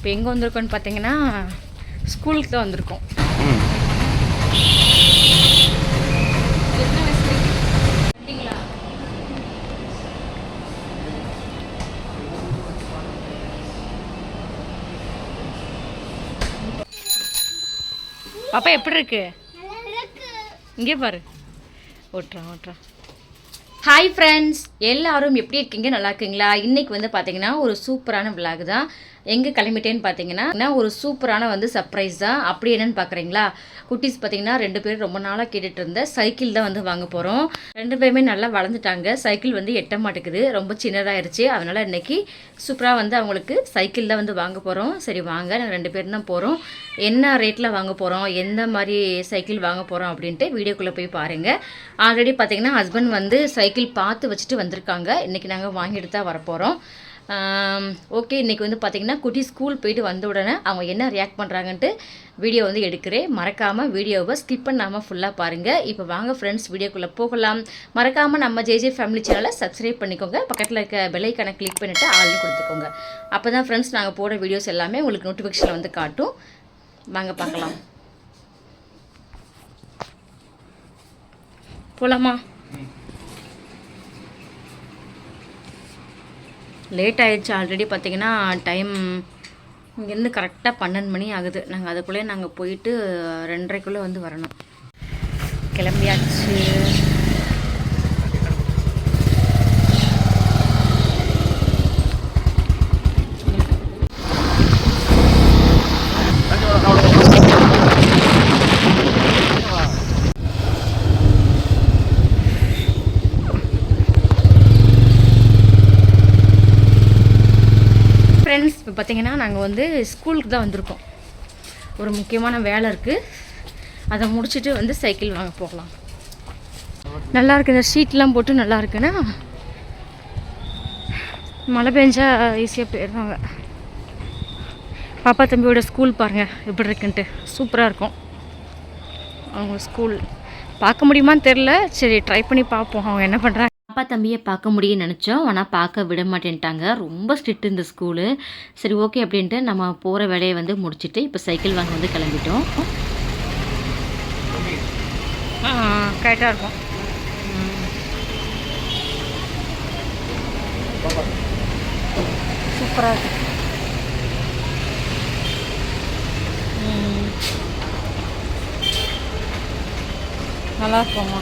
இப்போ எங்கே வந்திருக்கோம்னு பார்த்தீங்கன்னா ஸ்கூலுக்கு தான் வந்திருக்கோம். பாப்பா எப்படி இருக்கு? இங்கே பாரு. ஓட்டுறான் ஓட்டுறான் ஹாய் ஃப்ரெண்ட்ஸ் எல்லாரும் எப்படி இருக்கீங்க? நல்லா இருக்கீங்களா? இன்னைக்கு வந்து பார்த்தீங்கன்னா ஒரு சூப்பரான விளாக் தான். எங்கே கிளம்பிட்டேன்னு பார்த்தீங்கன்னா ஒரு சூப்பரான வந்து சர்ப்ரைஸ் தான் அப்படி என்னன்னு பார்க்குறீங்களா குட்டீஸ் பார்த்தீங்கன்னா ரெண்டு பேரும் ரொம்ப நாளாக கேட்டுட்டு இருந்த சைக்கிள் தான் வந்து வாங்க போகிறோம் ரெண்டு பேருமே நல்லா வளர்ந்துட்டாங்க. சைக்கிள் வந்து எட்ட மாட்டேங்குது. ரொம்ப சின்னதாகிருச்சு அதனால் இன்றைக்கி சூப்பராக வந்து அவங்களுக்கு சைக்கிள் தான் வந்து வாங்க போகிறோம் சரி வாங்க. நாங்கள் ரெண்டு பேரும் தான் போகிறோம் என்ன ரேட்டில் வாங்க போகிறோம் எந்த மாதிரி சைக்கிள் வாங்க போகிறோம் அப்படின்ட்டு வீடியோக்குள்ளே போய் பாருங்கள் ஆல்ரெடி பார்த்தீங்கன்னா ஹஸ்பண்ட் வந்து சைக்கிள் பார்த்து வச்சுட்டு வந்திருக்காங்க. இன்றைக்கி நாங்கள் வாங்கிட்டு தான் வரப்போகிறோம் ஓகே இன்றைக்கி வந்து பார்த்திங்கன்னா குட்டி ஸ்கூல் போயிட்டு வந்த உடனே அவங்க என்ன ரியாக்ட் பண்ணுறாங்கன்ட்டு வீடியோ வந்து எடுக்கிறேன். மறக்காமல் வீடியோவை ஸ்கிப் பண்ணாமல் ஃபுல்லாக பாருங்கள் இப்போ வாங்க ஃப்ரெண்ட்ஸ் வீடியோக்குள்ளே போகலாம். மறக்காமல் நம்ம ஜேஜே ஃபேமிலி சேனலை சப்ஸ்கிரைப் பண்ணிக்கோங்க. பக்கத்தில் இருக்க பெல்லைக்கான கிளிக் பண்ணிவிட்டு ஆள்னு கொடுத்துக்கோங்க. அப்போ தான் ஃப்ரெண்ட்ஸ் நாங்கள் போடுற வீடியோஸ் எல்லாமே உங்களுக்கு நோட்டிஃபிகேஷனில் வந்து காட்டும். வாங்க பார்க்கலாம். போலாமா? லேட் ஆயிடுச்சு ஆல்ரெடி பார்த்திங்கன்னா டைம் இங்கேருந்து கரெக்டாக பன்னெண்டு மணி ஆகுது. நாங்கள் அதுக்குள்ளேயே நாங்கள் போயிட்டு ரெண்டரைக்குள்ளே வந்து வரணும். கிளம்பியாச்சு ஃப்ரெண்ட்ஸ் இப்போ பார்த்திங்கன்னா நாங்கள் வந்து ஸ்கூலுக்கு தான் வந்திருக்கோம். ஒரு முக்கியமான வேலை இருக்குது அதை முடிச்சுட்டு வந்து சைக்கிள் வாங்க போகலாம். நல்லா இருக்கு இந்த ஷீட்லாம் போட்டு நல்லா இருக்குன்னா மழை பெஞ்சா ஈஸியாக போயிடுவாங்க பாப்பா தம்பியோட ஸ்கூல் பாருங்கள் எப்படி இருக்குன்ட்டு. சூப்பராக இருக்கும். அவங்க ஸ்கூல் பார்க்க முடியுமான்னு தெரில சரி ட்ரை பண்ணி பார்ப்போம். அவங்க என்ன பண்ணுறாங்க அப்பா தம்பியை பார்க்க முடியும்னு நினச்சோம். ஆனால் பார்க்க விட மாட்டேன்ட்டாங்க. ரொம்ப ஸ்ட்ரிக்ட் இந்த ஸ்கூலு சரி ஓகே அப்படின்ட்டு நம்ம போகிற வேலையை வந்து முடிச்சுட்டு இப்போ சைக்கிள் வாங்க வந்து கிளம்பிட்டோம். கரெக்டாக இருக்கும். சூப்பராக இருக்கு. ம். நல்லா இருக்கும்மா.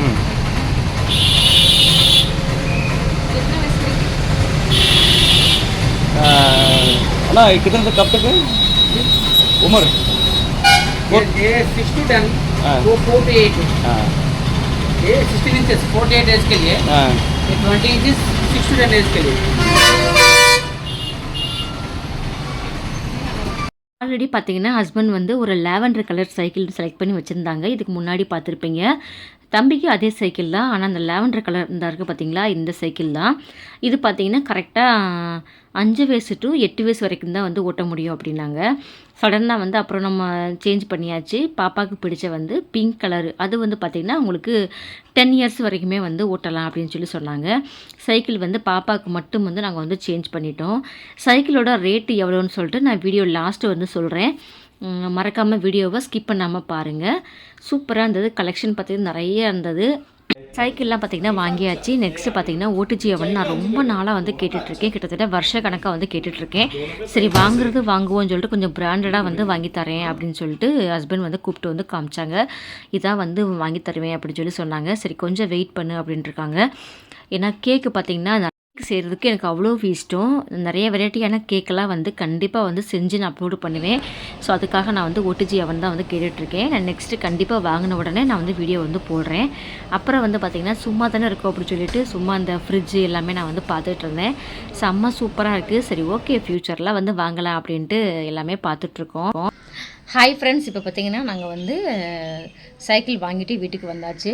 ம் अण्णा कितने से कब तक है? उम्र? ये सिक्स टू टेन एट हाँ। ये sixteen inches forty eight age के लिए। Twenty inches six two ten age के लिए। ஆல்ரெடி பார்த்தீங்கன்னா ஹஸ்பண்ட் வந்து ஒரு லேவண்டர் கலர் சைக்கிள் செலக்ட் பண்ணி வச்சுருந்தாங்க. இதுக்கு முன்னாடி பார்த்துருப்பீங்க தம்பிக்கு அதே சைக்கிள் தான். ஆனால் அந்த லேவண்டர் கலர் இந்த இருக்குது பார்த்தீங்களா இந்த சைக்கிள் தான். இது பார்த்தீங்கன்னா கரெக்டாக அஞ்சு வயசு டு எட்டு வயசு வரைக்கும் தான் வந்து ஓட்ட முடியும் அப்படின்னாங்க. சடனாக வந்து அப்புறம் நம்ம சேஞ்ச் பண்ணியாச்சு. பாப்பாவுக்கு பிடிச்ச வந்து பிங்க் கலர் அது வந்து பார்த்திங்கன்னா உங்களுக்கு டென் இயர்ஸ் வரைக்குமே வந்து ஓட்டலாம் அப்படின்னு சொல்லி சொன்னாங்க. சைக்கிள் வந்து பாப்பாவுக்கு மட்டும் வந்து நாங்கள் வந்து சேஞ்ச் பண்ணிட்டோம். சைக்கிளோட ரேட்டு எவ்வளோன்னு சொல்லிட்டு நான் வீடியோ லாஸ்ட்டு வந்து சொல்கிறேன் மறக்காமல் வீடியோவை ஸ்கிப் பண்ணாமல் பாருங்கள் சூப்பராக இருந்தது. கலெக்ஷன் பார்த்தீங்கன்னா நிறைய இருந்தது. சைக்கிள்லாம் பார்த்திங்கன்னா வாங்கியாச்சு. நெக்ஸ்ட்டு பார்த்தீங்கன்னா ஓட்டுஜி அவன் நான் ரொம்ப நாளாக வந்து கேட்டுட்ருக்கேன். கிட்டத்தட்ட வருஷ கணக்காக வந்து கேட்டுட்ருக்கேன். சரி வாங்குறது வாங்குவோம்னு சொல்லிட்டு கொஞ்சம் பிராண்டடாக வந்து வாங்கி தரேன் அப்படின்னு சொல்லிட்டு ஹஸ்பண்ட் வந்து கூப்பிட்டு வந்து காமிச்சாங்க. இதான் வந்து வாங்கி தருவேன் அப்படின்னு சொல்லி சொன்னாங்க. சரி கொஞ்சம் வெயிட் பண்ணு அப்படின்ட்டுருக்காங்க ஏன்னா கேக்கு பார்த்தீங்கன்னா கேக் செய்கிறதுக்கு எனக்கு அவ்வளோ இஷ்டம். நிறைய வெரைட்டியான கேக்கெல்லாம் வந்து கண்டிப்பாக வந்து செஞ்சு நான் அப்லோடு பண்ணுவேன். ஸோ அதுக்காக நான் வந்து ஓடிஜி அவன் தான் வந்து கேட்டுட்ருக்கேன். நான் நெக்ஸ்ட்டு கண்டிப்பாக வாங்கின உடனே நான் வந்து வீடியோ வந்து போடுறேன். அப்புறம் வந்து பார்த்திங்கன்னா சும்மா தானே இருக்கும் அப்படின்னு சொல்லிட்டு சும்மா அந்த ஃப்ரிட்ஜு எல்லாமே நான் வந்து பார்த்துட்டு இருந்தேன் செம்ம சூப்பராக இருக்குது சரி ஓகே ஃப்யூச்சரில் வந்து வாங்கலாம் அப்படின்ட்டு எல்லாமே பார்த்துட்ருக்கோம் ஹாய் ஃப்ரெண்ட்ஸ் இப்போ பார்த்தீங்கன்னா நாங்கள் வந்து சைக்கிள் வாங்கிட்டு வீட்டுக்கு வந்தாச்சு.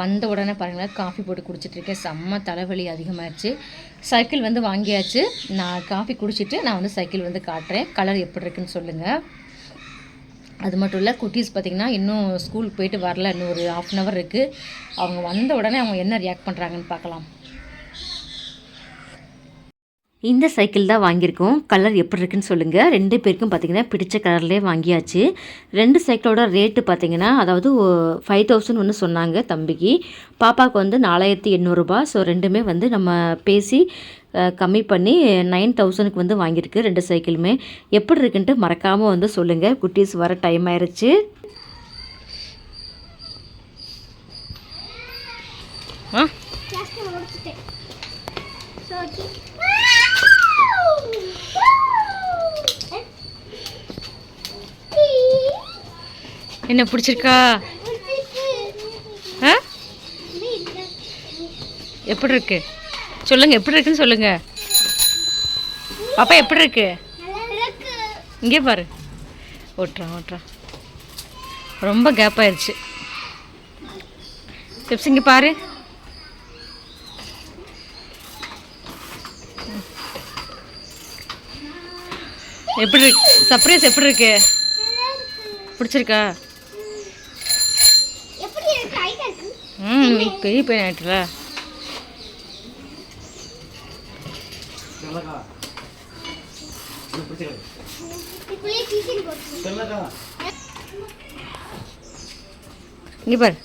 வந்த உடனே பாருங்களேன் காஃபி போட்டு குடிச்சிட்ருக்கேன் செம்ம தலைவலி அதிகமாகிடுச்சு சைக்கிள் வந்து வாங்கியாச்சு. நான் காஃபி குடிச்சிட்டு நான் வந்து சைக்கிள் வந்து காட்டுறேன். கலர் எப்படி இருக்குன்னு சொல்லுங்கள் அது மட்டும் இல்லை குட்டீஸ் பார்த்திங்கன்னா இன்னும் ஸ்கூல் போயிட்டு வரல. இன்னும் ஒரு ஆஃப் அன் ஹவர் இருக்குது அவங்க வந்த உடனே அவங்க என்ன ரியாக்ட் பண்ணுறாங்கன்னு பார்க்கலாம் இந்த சைக்கிள் தான் வாங்கியிருக்கோம். கலர் எப்படி இருக்குன்னு சொல்லுங்கள் ரெண்டு பேருக்கும் பார்த்தீங்கன்னா பிடிச்ச கலர்லேயே வாங்கியாச்சு. ரெண்டு சைக்கிளோட ரேட்டு பார்த்தீங்கன்னா அதாவது ஃபைவ் தௌசண்ட் ஒன்று சொன்னாங்க தம்பிக்கு. பாப்பாவுக்கு வந்து நாலாயிரத்தி எண்ணூறுரூபா ஸோ ரெண்டுமே வந்து நம்ம பேசி கம்மி பண்ணி நைன் தௌசண்ட்க்கு வந்து வாங்கியிருக்கு ரெண்டு சைக்கிளுமே எப்படி இருக்குன்ட்டு மறக்காமல் வந்து சொல்லுங்கள் குட்டீஸ் வர டைம் ஆயிருச்சு. ஆ? என்ன பிடிச்சிருக்கா? ஆ? எப்படி இருக்கு? சொல்லுங்க எப்படி இருக்குன்னு சொல்லுங்க. பாப்பா எப்படி இருக்கு? இங்கே பாரு. ஓட்டுறான் ஓட்டுறான் ரொம்ப கேப் ஆயிடுச்சு டிப்ஸ் இங்கே பாரு. எப்படி இருக்கு? சர்ப்ரைஸ் எப்படி இருக்கு? பிடிச்சிருக்கா? ம் நீ பெரிய பையன் ஆயிட்டுல. இங்கே பாரு.